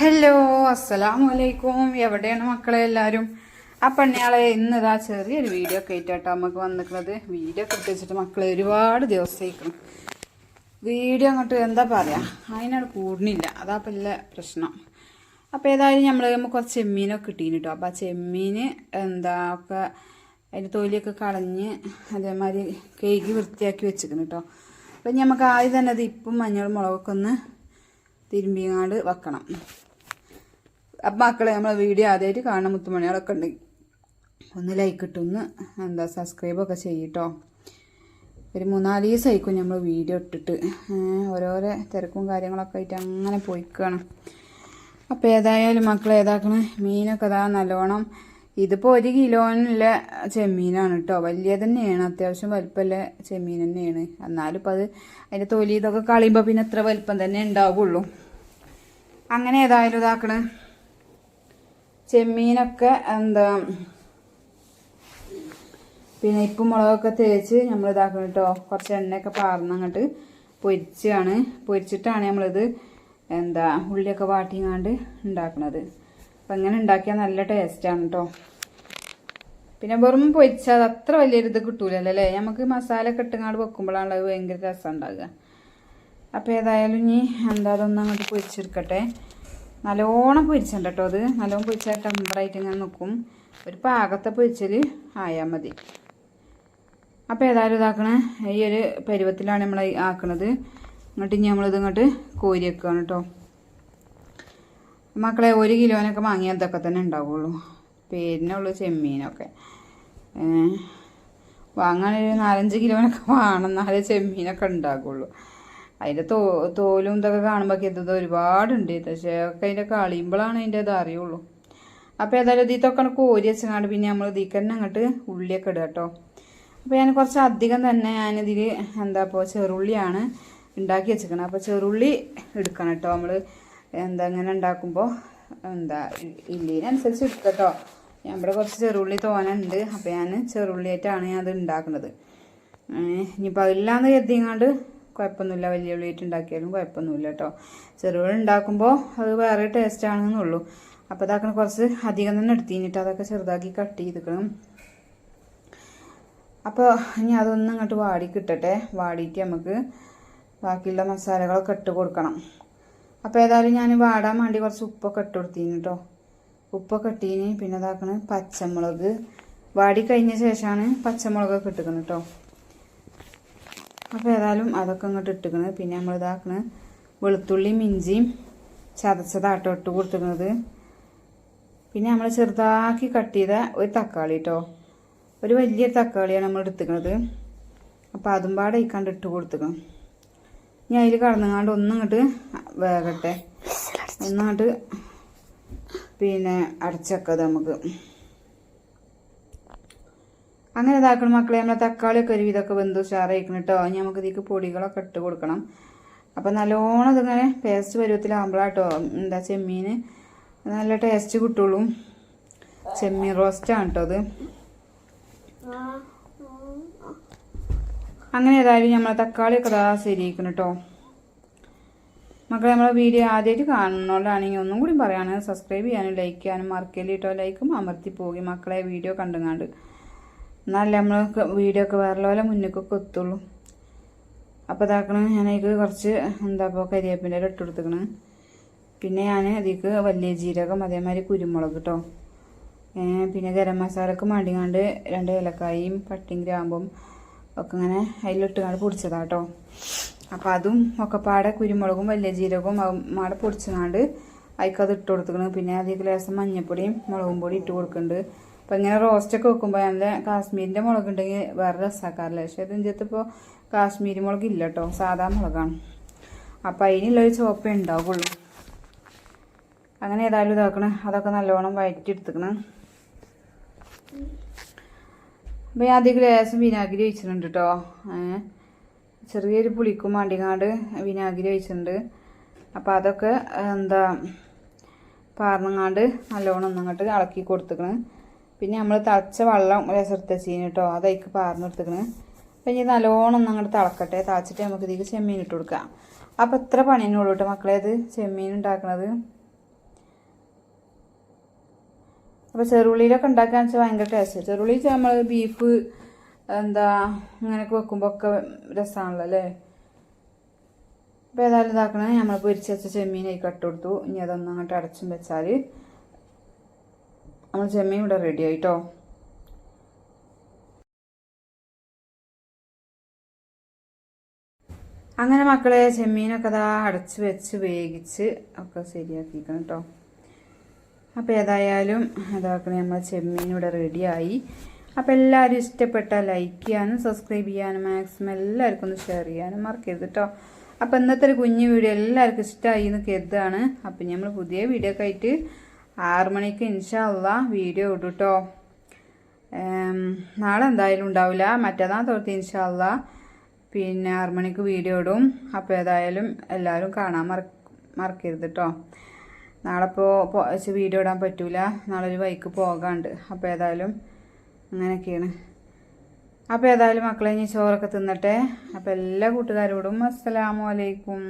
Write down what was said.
Hello അസ്സലാമു അലൈക്കും എവിടെയാണ് മക്കളെ എല്ലാവരും ആ ഞങ്ങളെ ഇന്ന് ഇതാ ചെറിയൊരു വീഡിയോ ഒക്കെ ആയിട്ടാട്ടോ നമുക്ക് വന്നിരിക്കുന്നത് വീഡിയോ ഒക്കെ വെച്ചിട്ട് മക്കളെ ഒരുപാട് ദിവസമായിരിക്കണം വീഡിയോ അങ്ങോട്ട് എന്താ പറയുക അതിനോട് കൂടുന്നില്ല. അതാ പല്ല പ്രശ്നം. അപ്പോൾ ഏതായാലും നമ്മൾ നമുക്ക് കുറച്ച് ചെമ്മീനൊക്കെ കിട്ടീന് കേട്ടോ അപ്പോൾ ആ ചെമ്മീൻ എന്താ ഒക്കെ അതിന്റെ തൊലിയൊക്കെ കളഞ്ഞ് അതേമാതിരി കേക്ക് വൃത്തിയാക്കി വെച്ചിരിക്കുന്നു കേട്ടോ അപ്പം നമുക്ക് ആദ്യം തന്നെ അത് ഇപ്പം മഞ്ഞൾ മുളകൊക്കെ ഒന്ന് തിരുമ്പിങ്ങാണ്ട് വെക്കണം. അപ്പം മക്കളെ നമ്മളെ വീഡിയോ ആദ്യമായിട്ട് കാണാൻ മുത്തുമണികളൊക്കെ ഉണ്ട്. ഒന്ന് ലൈക്ക് ഇട്ടു ഒന്ന് എന്താ സബ്സ്ക്രൈബൊക്കെ ചെയ്യട്ടോ. ഒരു മൂന്നാൽ ദിവസമായിരിക്കും നമ്മൾ വീഡിയോ ഇട്ടിട്ട്. ഓരോരോ തിരക്കും കാര്യങ്ങളൊക്കെ ആയിട്ട് അങ്ങനെ പോയിക്കാണ്. അപ്പോൾ ഏതായാലും മക്കൾ ഏതാക്കണ? മീനൊക്കെ അതാ നല്ലോണം ഇതിപ്പോൾ ഒരു കിലോനുള്ള ചെമ്മീനാണ് കേട്ടോ വലിയ തന്നെയാണ്. അത്യാവശ്യം വലിപ്പമുള്ള ചെമ്മീൻ തന്നെയാണ്. എന്നാലും ഇപ്പോൾ അത് അതിന്റെ തൊലി ഇതൊക്കെ കളയുമ്പോൾ പിന്നെ എത്ര വലിപ്പം തന്നെ ഉണ്ടാവുള്ളൂ. അങ്ങനെ ഏതായാലും ഇതാക്കണ. ചെമ്മീനൊക്കെ എന്താ പിന്നെ ഇപ്പം മുളകൊക്കെ തേച്ച് നമ്മൾ ഇതാക്കണം കേട്ടോ കുറച്ച് എണ്ണയൊക്കെ പാർന്ന് അങ്ങോട്ട് പൊരിച്ചാണ്. പൊരിച്ചിട്ടാണ് നമ്മളിത് എന്താ ഉള്ളിയൊക്കെ വാട്ടിങ്ങാണ്ട് ഉണ്ടാക്കണത്. അപ്പം ഇങ്ങനെ ഉണ്ടാക്കിയാൽ നല്ല ടേസ്റ്റാണ് കേട്ടോ പിന്നെ വെറും പൊരിച്ചാൽ അത് അത്ര വലിയൊരു ഇത് കിട്ടൂലല്ലോ നമുക്ക് മസാല ഒക്കെ ഇട്ടുങ്ങാണ്ട് വെക്കുമ്പോഴാണ് അത് ഭയങ്കര രസം ഉണ്ടാകുക അപ്പോൾ ഏതായാലും ഇനി എന്താ അതൊന്നും അങ്ങോട്ട് പൊരിച്ചെടുക്കട്ടെ. നല്ലോണം പൊരിച്ചുണ്ട് കേട്ടോ അത്. നല്ലോണം പൊരിച്ചാൽ ടെമ്പറായിട്ട് ഇങ്ങനെ നിൽക്കും ഒരു പാകത്തെ പൊരിച്ചൽ ആയാൽ മതി. അപ്പോൾ ഏതായാലും ഇതാക്കണേ. ഈ ഒരു പരുവത്തിലാണ് നമ്മൾ ആക്കണത്. എന്നിട്ട് ഇനി നമ്മളിത് ഇങ്ങോട്ട് കോരി വെക്കുകയാണ് കേട്ടോ മക്കളെ ഒരു കിലോനൊക്കെ വാങ്ങിയാൽ ഇതൊക്കെ തന്നെ ഉണ്ടാവുള്ളൂ. പേരിനുള്ളൂ ചെമ്മീനൊക്കെ. വാങ്ങാനൊരു നാലഞ്ച് കിലോനൊക്കെ വേണം എന്നാലേ ചെമ്മീനൊക്കെ ഉണ്ടാകുള്ളൂ അതിന്റെ തോ തോലും ഇതൊക്കെ കാണുമ്പോൾ ഇത് ഒരുപാടുണ്ട്. പക്ഷേ ഒക്കെ അതിന്റെ കളിയുമ്പോഴാണ് അതിന്റെ ഇത് അപ്പോൾ ഏതായാലും ഇതിത്തൊക്കെ കോരി വെച്ചങ്ങാണ്ട് പിന്നെ നമ്മൾ ഇതിൽ തന്നെ അങ്ങോട്ട് ഉള്ളിയൊക്കെ ഇടുക കേട്ടോ. അപ്പോൾ ഞാൻ കുറച്ച് അധികം തന്നെ ഞാനിതിൽ എന്താ ഇപ്പോൾ ചെറുള്ളിയാണ് ഉണ്ടാക്കി വെച്ചിരിക്കണം. അപ്പോൾ ചെറുള്ളി എടുക്കണം കേട്ടോ. നമ്മൾ എന്താ ഇങ്ങനെ ഉണ്ടാക്കുമ്പോൾ എന്താ ഇല്ലിനനുസരിച്ച് എടുക്കുക കേട്ടോ. ഞാൻ ഇവിടെ കുറച്ച് ചെറുള്ളി തോനുണ്ട്. അപ്പോൾ ഞാൻ ചെറുള്ളിയായിട്ടാണ് ഞാൻ അത് ഉണ്ടാക്കുന്നത് ഇനിയിപ്പോൾ അതില്ലാന്ന് കരുതിങ്ങാണ്ട് കുഴപ്പമൊന്നുമില്ല. വലിയ ഉള്ളിയിട്ട് ഉണ്ടാക്കിയാലും കുഴപ്പമൊന്നുമില്ല കേട്ടോ. ചെറുപഴം ഉണ്ടാക്കുമ്പോൾ അത് വേറെ ടേസ്റ്റ് ആണെന്നുള്ളൂ അപ്പോൾ ഇതാക്കണം കുറച്ച് അധികം തന്നെ എടുത്തിട്ട് അതൊക്കെ ചെറുതാക്കി കട്ട് ചെയ്തിക്കണം. അപ്പോൾ ഇനി അതൊന്നും ഇങ്ങോട്ട് വാടി കിട്ടട്ടെ വാടിയിട്ട് നമുക്ക് ബാക്കിയുള്ള മസാലകളൊക്കെ ഇട്ട് കൊടുക്കണം. അപ്പോൾ ഏതായാലും ഞാൻ വാടാൻ വേണ്ടി കുറച്ച് ഉപ്പൊക്കെ ഇട്ട് കൊടുത്തിന് കേട്ടോ. ഉപ്പൊക്കെ ഇട്ടീന് പിന്നെ ഇതാക്കണ പച്ചമുളക്. വാടി കഴിഞ്ഞ ശേഷമാണ് പച്ചമുളകൊക്കെ ഇട്ടിക്കണം കേട്ടോ. അപ്പോൾ ഏതായാലും അതൊക്കെ ഇങ്ങോട്ട് ഇട്ടിക്കണ്. പിന്നെ നമ്മൾ ഇതാക്കണ വെളുത്തുള്ളിയും ഇഞ്ചിയും ചതച്ചതാട്ടോ ഇട്ട് കൊടുത്തിരുന്നത് പിന്നെ നമ്മൾ ചെറുതാക്കി കട്ട് ചെയ്ത ഒരു തക്കാളി കേട്ടോ ഒരു വലിയ തക്കാളിയാണ് നമ്മൾ എടുത്തിക്കണത്. അപ്പോൾ അതും പാടെ ഇക്കാണ്ട് ഇട്ട് കൊടുത്തിക്കണം. ഇനി അതിൽ കടന്നങ്ങാണ്ട് ഒന്നും ഇങ്ങോട്ട് വേകട്ടെ. ഒന്നങ്ങോട്ട് പിന്നെ അടച്ചക്കത് നമുക്ക്. അങ്ങനെ ഇതാക്കണം മക്കളെ നമ്മളെ തക്കാളിയൊക്കെ ഒരു വിധമൊക്കെ വെന്ത് ഉഷാറായിരിക്കണം കേട്ടോ ഇനി നമുക്ക് ഇതിക്ക് പൊടികളൊക്കെ ഇട്ട് കൊടുക്കണം. അപ്പം നല്ലോണം ഇതിങ്ങനെ പേസ്റ്റ് പരുവത്തിലാകുമ്പോഴാട്ടോ എന്താ ചെമ്മീൻ നല്ല ടേസ്റ്റ് കിട്ടുള്ളൂ. ചെമ്മീൻ റോസ്റ്റാണ് കേട്ടോ അത് അങ്ങനെ ഏതായാലും നമ്മളെ തക്കാളിയൊക്കെ ഇതാ ശരിയിരിക്കണം കേട്ടോ മക്കളെ നമ്മളെ വീഡിയോ ആദ്യമായിട്ട് കാണുന്നതുകൊണ്ടാണെങ്കിൽ ഒന്നും കൂടി പറയാണ് സബ്സ്ക്രൈബ് ചെയ്യാനും ലൈക്ക് ചെയ്യാനും മറക്കല്ലേ കേട്ടോ ലൈക്കും അമർത്തി പോകുകയും മക്കളെ വീഡിയോ കണ്ടുങ്ങാണ്ട്. എന്നാലേ നമ്മൾ വീഡിയോ ഒക്കെ വേറെ പോലെ മുന്നിക്കൊക്കെ എത്തുള്ളൂ. അപ്പോൾ ഇതാക്കണം ഞാൻ അതിലേക്ക് കുറച്ച് എന്താ ഇപ്പോൾ കരിയേപ്പിന്റെ ഇട്ട് കൊടുത്തേക്കണം. പിന്നെ ഞാൻ ഇതിക്ക് വലിയ ജീരകം അതേമാതിരി കുരുമുളക് കേട്ടോ പിന്നെ ഗരം മസാലക്ക് മാണ്ടിങ്ങാണ്ട് രണ്ട് ഏലക്കായും പട്ടിയും ഗ്രാമ്പും ഒക്കെ ഇങ്ങനെ അതിലിട്ടുകൊണ്ട് പൊടിച്ചതാട്ടോ അപ്പോൾ അതും ഒക്കെ പാടെ കുരുമുളകും വലിയ ജീരകവും മാടെ പൊടിച്ചങ്ങാണ്ട് അതിക്കത് ഇട്ട് കൊടുക്കണം പിന്നെ അതിക്ക് ലേസം മഞ്ഞപ്പൊടിയും മുളകും പൊടി ഇട്ട് കൊടുക്കുന്നുണ്ട് അപ്പം ഇങ്ങനെ റോസ്റ്റൊക്കെ വെക്കുമ്പോൾ നല്ല കാശ്മീരിന്റെ മുളക് ഉണ്ടെങ്കിൽ വേറെ രസമാക്കാറില്ല പക്ഷേ ഇതിന്റെ ഇപ്പോൾ കാശ്മീരി മുളക് ഇല്ല കേട്ടോ സാധാ മുളകാണ്. അപ്പം അതിനുള്ളൊരു ചുവപ്പേ ഉണ്ടാവുള്ളൂ അങ്ങനെ ഏതായാലും ഇതാക്കണം. അതൊക്കെ നല്ലോണം വഴറ്റിയെടുത്തുക്കണം അപ്പോൾ ഞാൻ അധികം ലേശം വിനാഗിരി ഒഴിച്ചിട്ടുണ്ട് കേട്ടോ ചെറിയൊരു പുളിക്കും മാണ്ടിങ്ങാണ്ട് വിനാഗിരി ഒഴിച്ചിട്ടുണ്ട്. അപ്പോൾ അതൊക്കെ എന്താ പാർന്നങ്ങാണ്ട് നല്ലോണം ഒന്നങ്ങോട്ട് ഇളക്കി കൊടുത്തേക്കണ്. പിന്നെ നമ്മൾ തിളച്ച വെള്ളം രസെടുത്തച്ചീന് കേട്ടോ അതേക്ക് പാർന്നെടുത്തേക്കണ്. അപ്പം ഇനി നല്ലോണം ഒന്നങ്ങോട്ട് തിളക്കട്ടെ. തിളച്ചിട്ട് നമുക്ക് ഇതിലേക്ക് ചെമ്മീൻ ഇട്ട് കൊടുക്കാം. അപ്പം എത്ര പണിയെന്നുള്ളൂ കേട്ടോ മക്കളെ. അത് ചെമ്മീൻ ഉണ്ടാക്കണത് അപ്പോൾ ചെറുള്ളിയിലൊക്കെ ഉണ്ടാക്കാന്ന് വെച്ചാൽ ഭയങ്കര ടേസ്റ്റ് ചെറുള്ളി നമ്മൾ ബീഫ് എന്താ അങ്ങനെയൊക്കെ വെക്കുമ്പോൾ ഒക്കെ രസമാണല്ലോ അല്ലേ? അപ്പോൾ ഏതായാലും ഇതാക്കണേ നമ്മൾ പൊരിച്ച് വെച്ച ചെമ്മീനായി കട്ട് കൊടുത്തു. ഇനി അതൊന്നും അങ്ങോട്ട് അടച്ചും വെച്ചാൽ നമ്മൾ ചെമ്മീൻ ഇവിടെ റെഡി ആയിട്ടോ? അങ്ങനെ മക്കളെ ചെമ്മീനൊക്കെ അതാ അടച്ച് വെച്ച് വേവിച്ച് ഒക്കെ ശരിയാക്കിക്കണം കേട്ടോ അപ്പോൾ ഏതായാലും ഇതാക്കണേ നമ്മൾ ചെമ്മീൻ ഇവിടെ റെഡിയായി അപ്പോൾ എല്ലാവരും ഇഷ്ടപ്പെട്ട ലൈക്ക് ചെയ്യാനും സബ്സ്ക്രൈബ് ചെയ്യാനും മാക്സിമം എല്ലാവർക്കും ഒന്ന് ഷെയർ ചെയ്യാനും മറക്കരുത് കേട്ടോ അപ്പോൾ ഇന്നത്തെ ഒരു കുഞ്ഞു വീഡിയോ എല്ലാവർക്കും ഇഷ്ടമായി എന്ന് കരുതാണ്. അപ്പം നമ്മൾ പുതിയ വീഡിയോ ഒക്കെ ആയിട്ട് ആറ് മണിക്ക് ഇൻഷല്ല വീഡിയോ ഇടും കേട്ടോ നാളെ എന്തായാലും ഉണ്ടാവില്ല. മറ്റന്നാൾ തൊട്ട് ഇൻഷല്ല പിന്നെ ആറ് മണിക്ക് വീഡിയോ ഇടും. അപ്പോൾ ഏതായാലും എല്ലാവരും കാണാൻ മറ മറക്കരുത് കേട്ടോ നാളെ ഇപ്പോൾ വീഡിയോ ഇടാൻ പറ്റൂല. നാളെ ഒരു ബൈക്ക് പോകാണ്ട്. അപ്പോൾ ഏതായാലും അങ്ങനെയൊക്കെയാണ്. അപ്പോൾ ഏതായാലും മക്കളെ ഇനി ചോറൊക്കെ തിന്നട്ടെ. അപ്പോൾ എല്ലാ കൂട്ടുകാരോടും അസ്സലാമു അലൈക്കും.